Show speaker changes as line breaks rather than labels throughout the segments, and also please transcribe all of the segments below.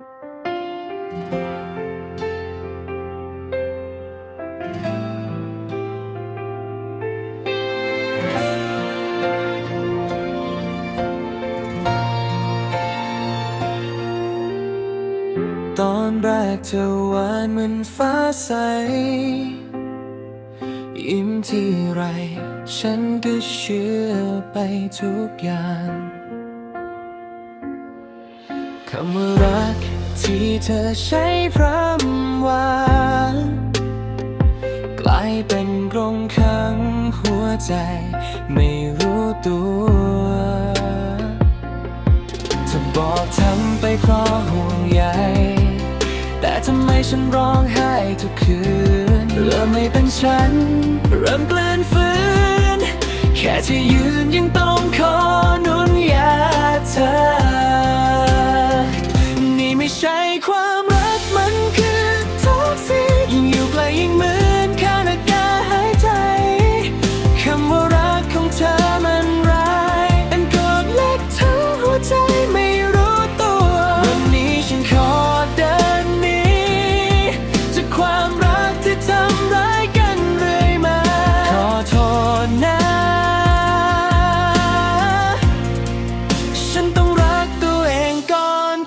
ตอนแรกเธอหวานเหมือนฟ้าใส ยิ้มที่ไร ฉันก็เชื่อไปทุกอย่าง คำว่ารักที่เธอใช้พร่ำวานกลายเป็นกรงขังหัวใจไม่รู้ตัวเธอบอกทำไปเพราะห่วงใยแต่ทำไมฉันร้องไห้ทุกคืนเริ่มไม่เป็นฉัน เริ่มเกลื่อนฝืน แค่จะยืนยังต้องขอ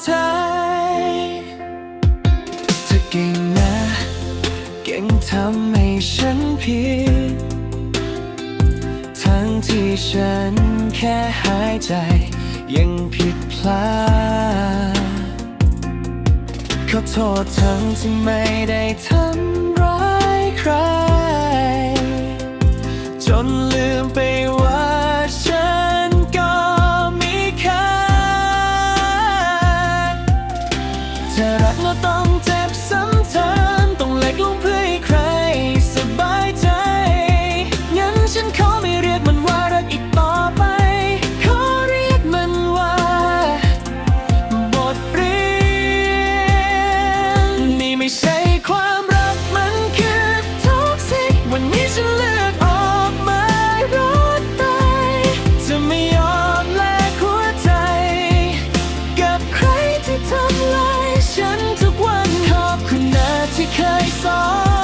ก่อนเธอเธอเก่งนะ เก่งทำให้ฉันผิด ทั้งที่ฉันแค่หายใจ ยังผิดพลาดขอโทษทั้งที่ไม่ได้ทำ ต้องเจ็บซ้ำเติมต้องเล็กลงเพื่อให้ใครสบายใจงั้นฉันขอ เคยสอน